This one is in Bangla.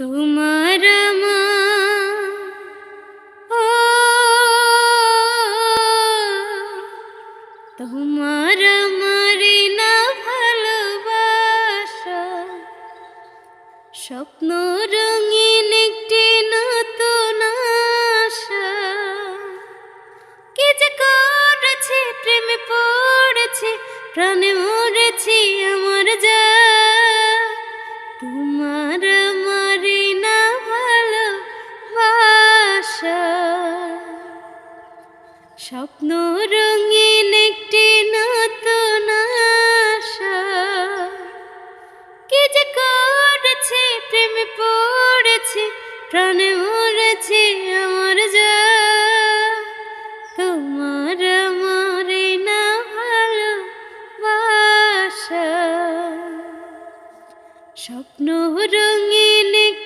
তোমার ও তোমার আমারই না ভালোবাসা। স্বপ্ন রঙিন একটি নতুন আশা। কি যে করেছি, প্রেমে পড়েছি, প্রাণে মরেছি স্বপ্ন রঙিন একটি নতুন কে যে করেছে, প্রেমে পড়েছে, প্রাণে মরেছে আমার যা। তোমার মারে না ভালো বাসা স্বপ্ন রঙিন একটি